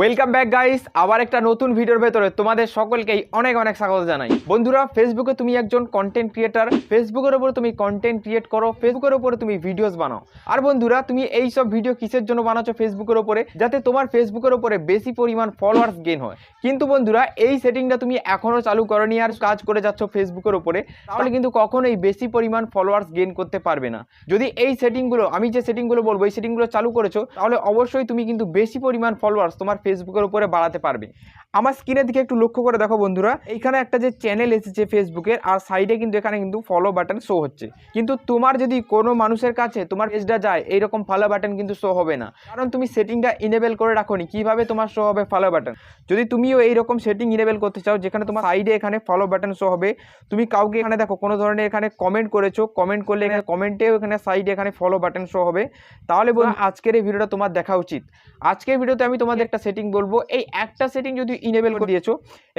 Welcome back guys আবার একটা নতুন ভিডিওর ভেতরে তোমাদের সকলকেই অনেক অনেক স্বাগত জানাই। বন্ধুরা ফেসবুকে তুমি একজন কন্টেন্ট ক্রিয়েটার ফেসবুকের উপরে তুমি কন্টেন্ট ক্রিয়েট করো। ফেসবুকের উপরে তুমি ভিডিওস বানাও। আর বন্ধুরা, তুমি এই সব ভিডিও কিসের জন্য বানাচ্ছো ফেসবুকের উপরে? যাতে তোমার ফেসবুকের উপরে বেশি পরিমাণ ফলোয়ার্স গেন হয়। কিন্তু বন্ধুরা, এই সেটিংটা তুমি এখনও চালু করনি আর কাজ করে যাচ্ছ ফেসবুকের উপরে, তাহলে কিন্তু কখনোই বেশি পরিমাণ ফলোয়ার্স গেন করতে পারবে না। যদি এই সেটিংগুলো আমি যে সেটিংগুলো বলব, এই সেটিংগুলো চালু করেছ, তাহলে অবশ্যই তুমি কিন্তু বেশি পরিমাণ ফলোয়ার্স তোমার ফেসবুকের উপরে বাড়াতে পারবে। আমার স্ক্রিনের দিকে একটু লক্ষ্য করে দেখো বন্ধুরা এইখানে একটা যে চ্যানেল এসেছে ফেসবুকের আর সাইডে কিন্তু এখানে কিন্তু ফলো বাটন শো হচ্ছে। কিন্তু তোমার যদি কোনো মানুষের কাছে তোমার পেজটা যায় এইরকম ফলো বাটন কিন্তু শো হবে না। কারণ তুমি সেটিংটা ইনেবল করে রাখোনি কীভাবে তোমার শো হবে ফলো বাটন যদি তুমিও এইরকম সেটিং ইনেবল করতে চাও যেখানে তোমার সাইডে এখানে ফলো বাটন শো হবে তুমি কাউকে এখানে দেখো কোনো ধরনের এখানে কমেন্ট করেছ কমেন্ট করলে এখানে কমেন্টেও এখানে সাইডে এখানে ফলো বাটন শো হবে। তাহলে বলুন আজকের এই ভিডিওটা তোমার দেখা উচিত। আজকের ভিডিওতে আমি তোমাদের একটা সেটিং বলব এই একটা সেটিং যদি ইনেবল করে দিয়েছ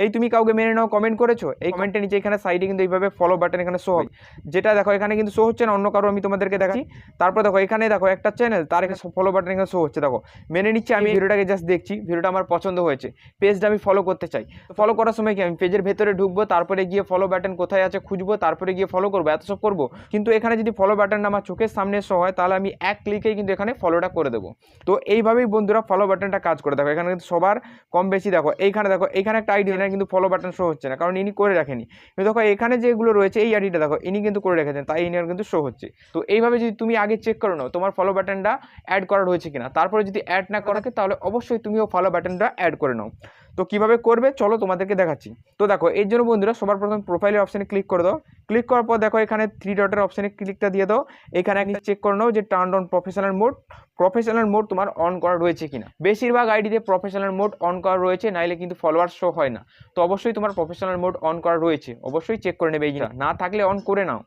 এই তুমি কাউকে মেনে নাও কমেন্ট করেছ এই কমেন্টের নিচে এখানে সাইডে কিন্তু এইভাবে ফলো বাটন এখানে শো হবে। যেটা দেখো এখানে কিন্তু শো হচ্ছে না অন্য কারও আমি তোমাদেরকে দেখাচ্ছি। তারপর দেখো এখানে দেখো একটা চ্যানেল তার এখানে ফলো বাটন এখানে শো হচ্ছে দেখো। মেনে নিচ্ছি আমি ভিডিওটাকে জাস্ট দেখছি ভিডিওটা আমার পছন্দ হয়েছে। পেজটা আমি ফলো করতে চাই। ফলো করার সময় কি আমি পেজের ভেতরে ঢুকবো তারপরে গিয়ে ফলো বাটন কোথায় আছে খুঁজবো তারপরে গিয়ে ফলো করব এত সব করব। কিন্তু এখানে যদি ফলো বাটনটা আমার চোখের সামনে শো হয় তাহলে আমি এক ক্লিকেই কিন্তু এখানে ফলোটা করে দেবো। তো এইভাবেই বন্ধুরা ফলো বাটনটা কাজ করে দেখো এখানে কিন্তু সবার কম বেশি দেখো। এইখানে দেখো, এইখানে একটা আইডি এখানে কিন্তু ফলো বাটন শো হচ্ছে না, কারণ ইনি করে রাখেনি। কিন্তু দেখো, এখানে যেগুলো রয়েছে, এই আইডিটা দেখো, ইনি কিন্তু করে রেখেছেন, তাই ইনি কিন্তু শো হচ্ছে। তো এইভাবে যদি তুমি আগে চেক করো নাও, তোমার ফলো বাটনটা অ্যাড করা রয়েছে কিনা, তারপরে যদি অ্যাড না করাকে, তাহলে অবশ্যই তুমিও ফলো বাটনটা অ্যাড করে নাও। তো কীভাবে করবে, চলো তোমাদেরকে দেখাচ্ছি। তো দেখো, এর জন্য বন্ধুরা, সবার প্রথম প্রোফাইলের অপশানে ক্লিক করে দাও। ক্লিক করার পর দেখো এখানে থ্রি ডটের অপশানে ক্লিকটা দিয়ে দাও। এখানে একটা চেক করে নাও যে turn on professional mode professional mode তোমার অন করা রয়েছে কিনা। বেশিরভাগ আইডিতে প্রফেশনাল মোড অন করা রয়েছে, নাইলে কিন্তু ফলোয়ার শো হয় না। তো অবশ্যই তোমার প্রফেশনাল মোড অন করা রয়েছে, অবশ্যই চেক করে নেবে এই। না থাকলে অন করে নাও।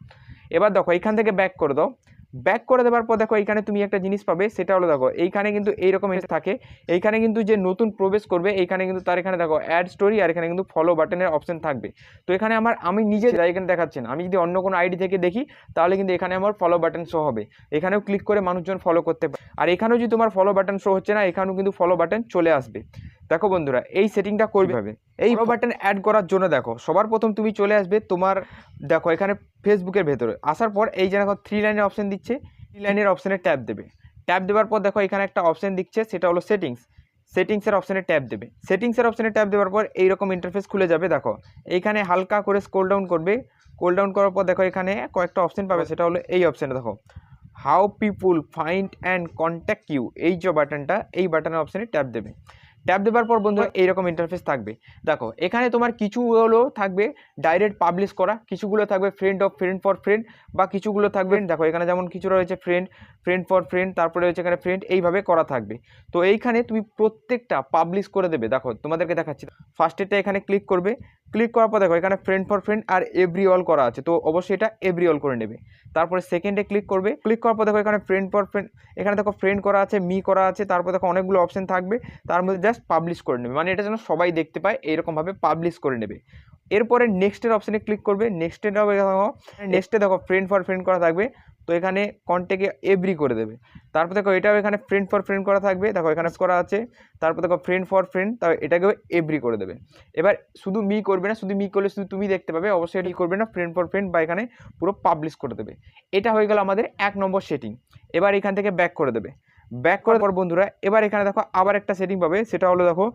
এবার দেখো এখান থেকে ব্যাক করে দাও। ব্যাক করে দেওয়ার পর দেখো এইখানে তুমি একটা জিনিস পাবে, সেটা হলো দেখো, এইখানে কিন্তু এইরকম এসে থাকে। এইখানে কিন্তু যে নতুন প্রবেশ করবে, এইখানে কিন্তু তার এখানে দেখো অ্যাড স্টোরি আর এখানে কিন্তু ফলো বাটনের অপশন থাকবে। তো এখানে আমার, আমি নিজে এখানে দেখাচ্ছেন আমি যদি অন্য কোনো আইডি থেকে দেখি, তাহলে কিন্তু এখানে আমার ফলো বাটন শো হবে। এখানেও ক্লিক করে মানুষজন ফলো করতে পারে। আর এখানেও যদি তোমার ফলো বাটন শো হচ্ছে না, এখানেও কিন্তু ফলো বাটন চলে আসবে। দেখো বন্ধুরা এই সেটিংটা করবে। হবে এই ফলো বাটন অ্যাড করার জন্য দেখো সবার প্রথম তুমি চলে আসবে তোমার দেখো এখানে ফেসবুকের ভেতরে। আসার পর এই যে দেখো থ্রি লাইনের অপশান দিচ্ছে থ্রি লাইনের অপশানে ট্যাপ দেবে। ট্যাপ দেওয়ার পর দেখো এখানে একটা অপশান দিচ্ছে সেটা হলো সেটিংস সেটিংসের অপশানে ট্যাপ দেবে। সেটিংসের অপশানে ট্যাপ দেওয়ার পর এইরকম ইন্টারফেস খুলে যাবে দেখো। এইখানে হালকা করে স্ক্রোল ডাউন করবে। স্ক্রোল ডাউন করার পর দেখো এখানে কয়েকটা অপশান পাবে সেটা হলো এই অপশানে দেখো। How people find and contact you এই যে বাটনটা এই বাটনের অপশানে ট্যাপ দেবে। ট্যাপ দেওয়ার পর বন্ধু এইরকম ইন্টারফেস থাকবে। দেখো এখানে তোমার কিছুগুলো থাকবে ডাইরেক্ট পাবলিশ করা কিছুগুলো থাকবে friend of friend for friend বা কিছুগুলো থাকবে দেখো এখানে যেমন কিছু রয়েছে ফ্রেন্ড ফ্রেন্ড ফর ফ্রেন্ড তারপরে রয়েছে এখানে ফ্রেন্ড এইভাবে করা থাকবে। তো এইখানে তুমি প্রত্যেকটা পাবলিশ করে দেবে। দেখো তোমাদেরকে দেখাচ্ছি। ফার্স্টেরটা এখানে ক্লিক করবে। ক্লিক করার পর দেখো, এখানে ফ্রেন্ড ফর ফ্রেন্ড আর এভরি অল করা আছে। তো অবশ্যই এটা এভরি অল করে নেবে। তারপরে সেকেন্ডে ক্লিক করবে। ক্লিক করার পর দেখো, এখানে ফ্রেন্ড ফর ফ্রেন্ড এখানে দেখো ফ্রেন্ড করা আছে মি করা আছে, তারপর দেখো অনেকগুলো অপশন থাকবে। তার মধ্যে জাস্ট পাবলিশ করে নেবে। মানে এটা যেন সবাই দেখতে পায় এরকমভাবে পাবলিশ করে নেবে। এরপরে নেক্সটের অপশানে ক্লিক করবে। নেক্সটে দেখো নেক্সটে দেখো ফ্রেন্ড ফর ফ্রেন্ড করা থাকবে। তো এখানে কন্টেকে এভরি করে দেবে। তারপর দেখো এটাও এখানে ফ্রেন্ড ফর ফ্রেন্ড করা থাকবে। দেখো এখানে করা আছে। তারপর দেখো ফ্রেন্ড ফর ফ্রেন্ড তাও এটাকেও এভরি করে দেবে। এবার শুধু মি করবে না শুধু মি করলে শুধু তুমি দেখতে পাবে। অবশ্যই এটি করবে না ফ্রেন্ড ফর ফ্রেন্ড বা এখানে পুরো পাবলিশ করে দেবে। এটা হয়ে গেল আমাদের এক নম্বর সেটিং এবার এখান থেকে ব্যাক করে দেবে। ব্যাক করার পর বন্ধুরা এবার এখানে দেখো আবার একটা সেটিং পাবে। সেটা হলো দেখো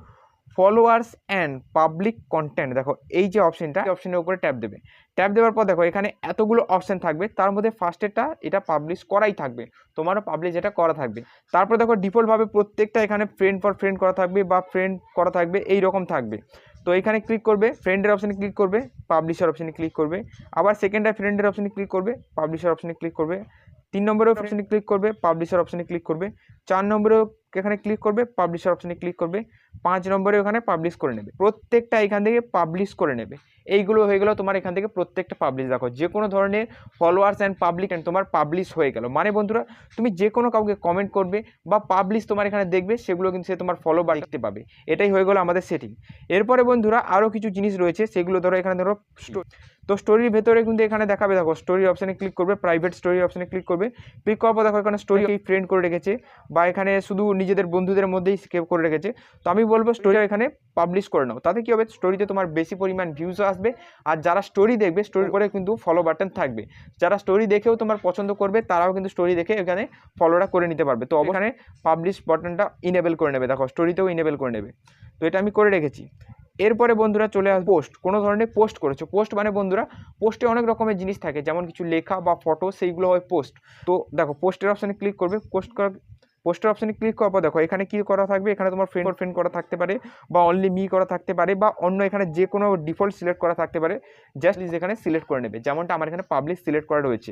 ফলোয়ার্স অ্যান্ড পাবলিক কন্টেন্ট দেখো, এই যে অপশানটা এই অপশনের উপরে ট্যাপ দেবে। ট্যাপ দেওয়ার পর দেখো, এখানে এতগুলো অপশান থাকবে, তার মধ্যে ফার্স্টেরটা এটা পাবলিশ করাই থাকবে। তোমারও পাবলিশ এটা করা থাকবে। তারপর দেখো ডিফল্টভাবে প্রত্যেকটা এখানে ফ্রেন্ড ফর ফ্রেন্ড করা থাকবে বা ফ্রেন্ড করা থাকবে এই রকম থাকবে। তো এখানে ক্লিক করবে ফ্রেন্ডের অপশানে ক্লিক করবে পাবলিশার অপশানে ক্লিক করবে। আবার সেকেন্ডার ফ্রেন্ডের অপশানে ক্লিক করবে পাবলিশার অপশানে ক্লিক করবে। তিন নম্বরেও অপশানে ক্লিক করবে পাবলিশার অপশানে ক্লিক করবে। চার নম্বরেও এখানে ক্লিক করবে পাবলিশার অপশানে ক্লিক করবে। পাঁচ নম্বরে ওখানে পাবলিশ করে নেবে। প্রত্যেকটা এখান থেকে পাবলিশ করে নেবে। এইগুলো হয়ে গেলো তোমার এখান থেকে প্রত্যেকটা পাবলিশ দেখো। যে কোনো ধরনের ফলোয়ার্স অ্যান্ড পাবলিক অ্যান্ড তোমার পাবলিশ হয়ে গেল। মানে বন্ধুরা, তুমি যে কোনো কাউকে কমেন্ট করবে বা পাবলিশ তোমার এখানে দেখবে, সেগুলো কিন্তু সে তোমার ফলো বা দেখতে পাবে। এটাই হয়ে গেলো আমাদের সেটিং এরপরে বন্ধুরা আরও কিছু জিনিস রয়েছে, সেগুলো ধরো এখানে ধরো স্টোরি তো স্টোরির ভেতরে কিন্তু এখানে দেখাবে, দেখো স্টোরি অপশানে ক্লিক করবে প্রাইভেট স্টোরি অপশানে ক্লিক করবে। ক্লিক করার পর দেখো এখানে স্টোরি ফ্রেন্ড করে রেখেছে বা এখানে শুধু নিজেদের বন্ধুদের মধ্যেই সেভ করে রেখেছে। তো আমি বলব স্টোরিটা এখানে পাবলিশ করে নাও। তাতে কী হবে? স্টোরিতে তোমার বেশি পরিমাণ আসবে আর যারা স্টোরি দেখবে স্টোরি করে কিন্তু ফলো বাটন থাকবে। যারা স্টোরি দেখেও তোমার পছন্দ করবে তারাও কিন্তু স্টোরি দেখে এখানে ফলোটা করে নিতে পারবে। তো এখানে পাবলিশ বাটনটা ইনেবল করে নেবে। দেখো স্টোরিতেও ইনেবল করে নেবে। তো এটা আমি করে রেখেছি। এরপরে বন্ধুরা চলে আসবে পোস্ট কোনো ধরনের পোস্ট করেছ। পোস্ট মানে বন্ধুরা পোস্টে অনেক রকমের জিনিস থাকে। যেমন কিছু লেখা বা ফটো সেইগুলো হয় পোস্ট তো দেখো পোস্টের অপশানে ক্লিক করবে। পোস্ট করা পোস্টের অপশানে ক্লিক করার পর দেখো, এখানে কি করা থাকবে? এখানে তোমার ফ্রেন্ড ফ্রেন্ড করা থাকতে পারে বা অনলি মি করা থাকতে পারে বা অন্য এখানে যে কোনো ডিফল্ট সিলেক্ট করা থাকতে পারে। জাস্ট এখানে সিলেক্ট করে নেবে, যেমনটা আমার এখানে পাবলিক সিলেক্ট করা রয়েছে।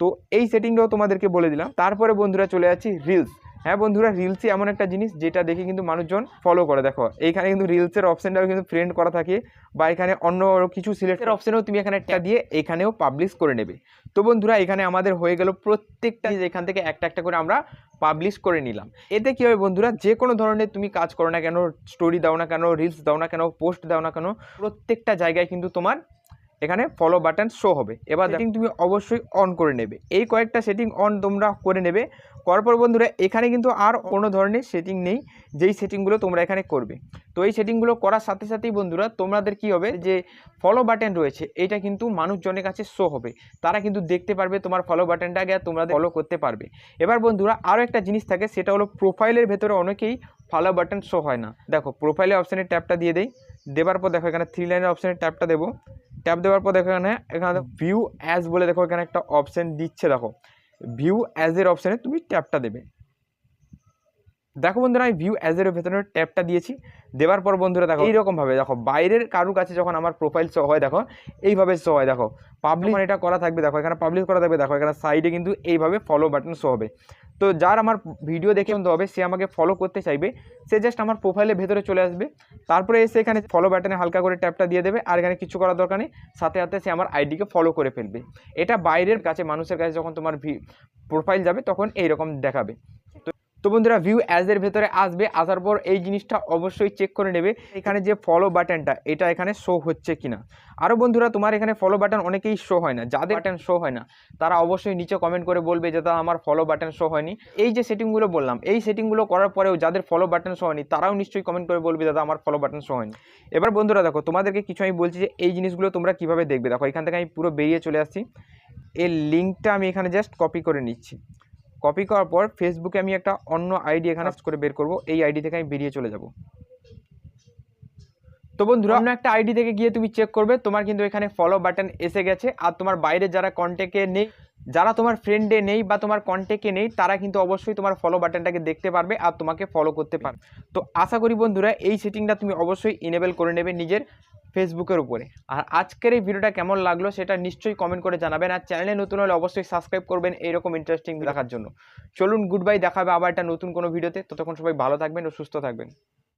তো এই সেটিংটাও তোমাদেরকে বলে দিলাম। তারপরে বন্ধুরা চলে যাচ্ছি রিলস হ্যাঁ বন্ধুরা রিলসই এমন একটা জিনিস যেটা দেখে কিন্তু মানুষজন ফলো করে। দেখো এইখানে কিন্তু রিলসের অপশানটাও কিন্তু ফ্রেন্ড করা থাকে বা এখানে অন্য কিছু সিলেক্টের অপশানেও তুমি এখানে একটা দিয়ে এখানেও পাবলিশ করে নেবে। তো বন্ধুরা এখানে আমাদের হয়ে গেল প্রত্যেকটা এখান থেকে একটা একটা করে আমরা পাবলিশ করে নিলাম। এতে কী হবে বন্ধুরা যে কোনো ধরনের তুমি কাজ করো না কেন স্টোরি দাও না কেন রিলস দাও না কেন পোস্ট দাও না কেন প্রত্যেকটা জায়গায় কিন্তু তোমার এখানে ফলো বাটন শো হবে। এবার সেটিং তুমি অবশ্যই অন করে নেবে। এই কয়েকটা সেটিং অন তোমরা করে নেবে। করার পর বন্ধুরা, এখানে কিন্তু আর কোনো ধরনের সেটিং নেই, যেই সেটিংগুলো তোমরা এখানে করবে। তো এই সেটিংগুলো করার সাথে সাথেই বন্ধুরা, তোমাদের কি হবে? যে ফলো বাটন রয়েছে, এটা কিন্তু মানুষজনের কাছে শো হবে। তারা কিন্তু দেখতে পারবে তোমার ফলো বাটনটা আর তোমরা ফলো করতে পারবে। এবার বন্ধুরা আরও একটা জিনিস থাকে, সেটা হলো প্রোফাইলের ভেতরে অনেকেই ফলো বাটন শো হয় না। দেখো প্রোফাইলের অপশানে ট্যাপটা দিয়ে দেই। দেওয়ার পর দেখো, এখানে থ্রি লাইনের অপশানে ট্যাপটা দেবো। ট্যাপ দেওয়ার পর দেখো, এখানে এখানে ভিউ অ্যাজ বলে দেখো, এখানে একটা অপশান দিচ্ছে, দেখো। ভিউ অ্যাজের অপশানে তুমি ট্যাপটা দেবে। দেখো বন্ধুরা আমি ভিউ অ্যাজের ভেতরে ট্যাপটা দিয়েছি। দেওয়ার পর বন্ধুরা দেখো এইরকমভাবে দেখো বাইরের কারুর কাছে যখন আমার প্রোফাইল শো হয় দেখো এইভাবে শো হয় দেখো। পাবলিক এটা করা থাকবে দেখো এখানে পাবলিশ করা থাকবে দেখো এখানে সাইডে কিন্তু এইভাবে ফলো বাটন শো হবে। তো যার আমার ভিডিও দেখে বন্ধু হবে সে আমাকে ফলো করতে চাইবে সে জাস্ট আমার প্রোফাইলের ভেতরে চলে আসবে। তারপরে এসে এখানে ফলো বাটনে হালকা করে ট্যাপটা দিয়ে দেবে আর এখানে কিছু করার দরকার নেই সাথে সাথে সে আমার আইডিকে ফলো করে ফেলবে। এটা বাইরের কাছে মানুষের কাছে যখন তোমার প্রোফাইল যাবে তখন এইরকম দেখাবে। তো বন্ধুরা ভিউ অ্যাজের ভেতরে আসবে। আসার পর এই জিনিসটা অবশ্যই চেক করে নেবে। এখানে যে ফলো বাটনটা এটা এখানে শো হচ্ছে কিনা। আরও বন্ধুরা, তোমার এখানে ফলো বাটন অনেকেই শো হয় না। যাদের বাটন শো হয় না, তারা অবশ্যই নিচে কমেন্ট করে বলবে যে দাদা আমার ফলো বাটন শো হয়নি। এই যে সেটিংগুলো বললাম, এই সেটিংগুলো করার পরেও যাদের ফলো বাটন শো হয়নি, তারাও নিশ্চয়ই কমেন্ট করে বলবে দাদা, আমার ফলো বাটন শো হয়নি। এবার বন্ধুরা, দেখো, তোমাদেরকে কিছু আমি বলছি যে, এই জিনিসগুলো তোমরা কীভাবে দেখবে? দেখো, এখান থেকে আমি পুরো বেরিয়ে চলে আসছি। এর লিঙ্কটা আমি এখানে জাস্ট কপি করে নিচ্ছি। কপি করার পর ফেসবুকে আমি একটা অন্য আইডি এখানে করে বের করব। এই আইডি থেকে আমি বেরিয়ে চলে যাব। তো বন্ধুরা অন্য একটা আইডি থেকে গিয়ে তুমি চেক করবে। তোমার কিন্তু এখানে ফলো বাটন এসে গেছে। আর তোমার বাইরে যারা কন্ট্যাক্টে নেই যারা তোমার ফ্রেন্ডে নেই বা তোমার কন্ট্যাক্টে নেই তারা কিন্তু অবশ্যই তোমার ফলো বাটনটাকে দেখতে পারবে আর তোমাকে ফলো করতে পারবে। তো আশা করি বন্ধুরা এই সেটিংটা তুমি অবশ্যই ইনেবল করে নেবে নিজের। ফেসবুকের উপরে। আর আজকের এই ভিডিওটা কেমন লাগল সেটা নিশ্চয়ই কমেন্ট করে জানাবেন। আর চ্যানেলে নতুন হলে অবশ্যই সাবস্ক্রাইব করবেন এইরকম ইন্টারেস্টিং দেখার জন্য। চলুন গুড বাই দেখাবে আবার একটা নতুন কোনো ভিডিওতে ততক্ষণ সবাই ভালো থাকবেন ও সুস্থ থাকবেন।